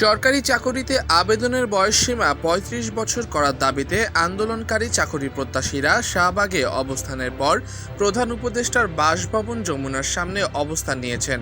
সরকারি চাকরিতে আবেদনের বয়সসীমা পঁয়ত্রিশ বছর করার দাবিতে আন্দোলনকারী চাকরি প্রত্যাশীরা শাহবাগে অবস্থানের পর প্রধান উপদেষ্টার বাসভবন যমুনার সামনে অবস্থান নিয়েছেন।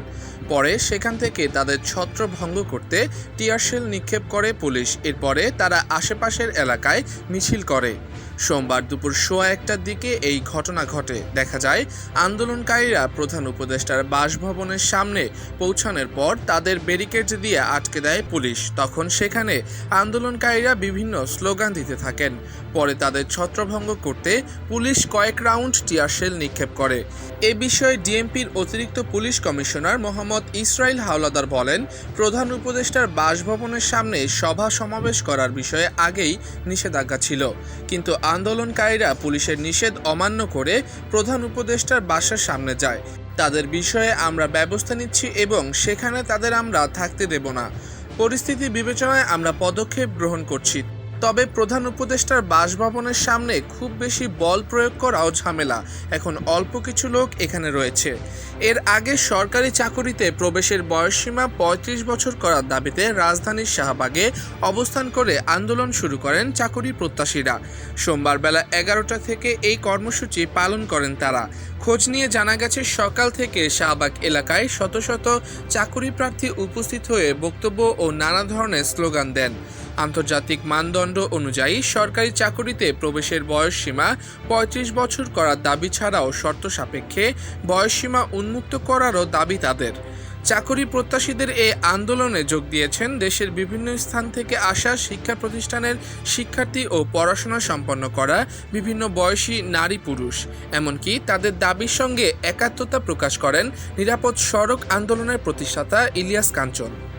পরে সেখান থেকে তাদের ছত্রভঙ্গ করতে টিয়ারশেল নিক্ষেপ করে পুলিশ। এরপরে তারা আশেপাশের এলাকায় মিছিল করে। সোমবার দুপুর সোয়া একটার দিকে এই ঘটনা ঘটে। দেখা যায়, আন্দোলনকারীরা প্রধান উপদেষ্টার বাসভবনের সামনে পৌঁছানোর পর তাদের ব্যারিকেড দিয়ে আটকে দেয় পুলিশ। তখন সেখানে আন্দোলনকারীরা বিভিন্ন স্লোগান দিতে থাকেন। পরে তাদের ছত্রভঙ্গ করতে পুলিশ কয়েক রাউন্ড টিয়ারশেল নিক্ষেপ করে। এ বিষয়ে ডিএমপির অতিরিক্ত পুলিশ কমিশনার মোহাম্মদ ইসরাইল হাওলাদার বলেন, প্রধান উপদেষ্টার বাসভবনের সামনে সভা সমাবেশ করার বিষয়ে আগেই নিষেধাজ্ঞা ছিল। কিন্তু আন্দোলনকারীরা পুলিশের নিষেধ অমান্য করে প্রধান উপদেষ্টার বাসার সামনে যায়। তাদের বিষয়ে আমরা ব্যবস্থা নিচ্ছি এবং সেখানে তাদের আমরা থাকতে দেব না। পরিস্থিতি বিবেচনায় আমরা পদক্ষেপ গ্রহণ করছি। তবে প্রধান উপদেষ্টার বাসভবনের সামনে খুব বেশি বল প্রয়োগ করাও ঝামেলা। এখন অল্প কিছু লোক এখানে রয়েছে। এর আগে সরকারি চাকুরিতে প্রবেশের বয়সসীমা পঁয়ত্রিশ বছর করার দাবিতে রাজধানীর শাহবাগে অবস্থান করে আন্দোলন শুরু করেন চাকুরি প্রত্যাশীরা। সোমবার বেলা এগারোটা থেকে এই কর্মসূচি পালন করেন তারা। খোঁজ নিয়ে জানা গেছে, সকাল থেকে শাহবাগ এলাকায় শত শত চাকুরি প্রার্থী উপস্থিত হয়ে বক্তব্য ও নানা ধরনের স্লোগান দেন। আন্তর্জাতিক মানদণ্ড অনুযায়ী সরকারি চাকুরিতে প্রবেশের বয়সসীমা পঁয়ত্রিশ বছর করার দাবি ছাড়াও শর্ত সাপেক্ষে বয়সসীমা উন্মুক্ত করারও দাবি তাদের। চাকরি প্রত্যাশীদের এই আন্দোলনে যোগ দিয়েছেন দেশের বিভিন্ন স্থান থেকে আসা শিক্ষা প্রতিষ্ঠানের শিক্ষার্থী ও পড়াশোনা সম্পন্ন করা বিভিন্ন বয়সী নারী পুরুষ। এমনকি তাদের দাবির সঙ্গে একাত্মতা প্রকাশ করেন নিরাপদ সড়ক আন্দোলনের প্রতিষ্ঠাতা ইলিয়াস কাঞ্চন।